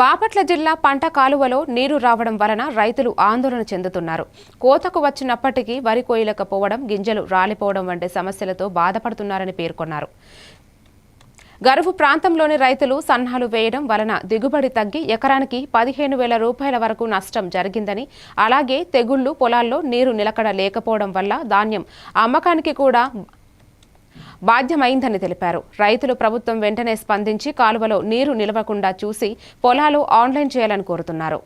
బాపట్ల జిల్లా పంట కాలువలో నీరు రావడం వలన రైతులు ఆందోళన చెందుతున్నారు. కోతకు వచ్చినప్పటికీ వరి కోయలేకపోవడం గింజలు రాలిపోవడం వంటి సమస్యలతో బాధపడుతున్నారని పేర్కొన్నారు. గరువు ప్రాంతంలోని రైతులు సన్నాలు వేయడం వలన దిగుబడి తగ్గి ఎకరానికి పదిహేను వేల రూపాయల వరకు నష్టం జరిగిందని అలాగే తెగుళ్ళు పొలాల్లో నీరు నిలకడ లేకపోవడం వల్ల ధాన్యం అమ్మకానికి కూడా బాధ్యమైందని తెలిపారు రైతులు ప్రభుత్వం వెంటనే స్పందించి కాలువలో నీరు నిలవకుండా చూసి పొలాలు ఆన్లైన్ చేయాలని కోరుతున్నారు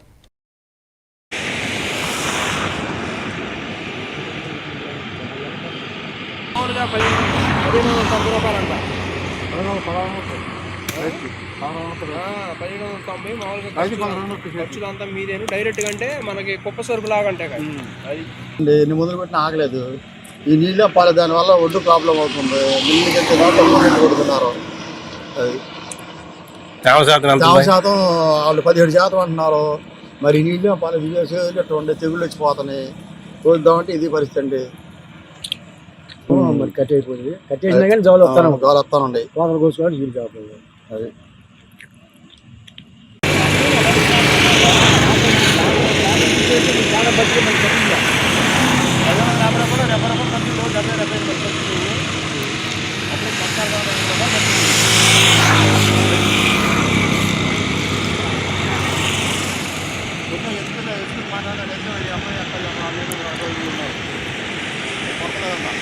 ఖర్చులంతా మీదేను డైరెక్ట్ అంటే మనకి కుప్ప సరుకు లాగా అంటే అది మందులు కొట్టినా ఆగలేదు ఈ నీళ్ళే పాలే దానివల్ల ఒడ్డు ప్రాబ్లం అవుతుంది. నీళ్ళు కంటే కొడుతున్నారు. అది. తేమ శాతం తేమ వాళ్ళు పదిహేడు శాతం అంటున్నారు. మరి ఈ నీళ్ళే పాలు చేసేటట్టు ఉండే తెగుళ్ళు వచ్చిపోతున్నాయి. చూద్దామంటే ఇది పరిస్థితి అండి. మరి కట్ అయిపోయింది. కట్టేసినా కానీ జోలు వస్తాను గాలి వస్తానండి. కోతలు కోసుకోవడానికి వీలు కాకపోయింది అది. మాట్లాడాలి అమ్మాయి అక్కడ అమ్మాయి ఉన్నారు కొత్తలేదమ్మా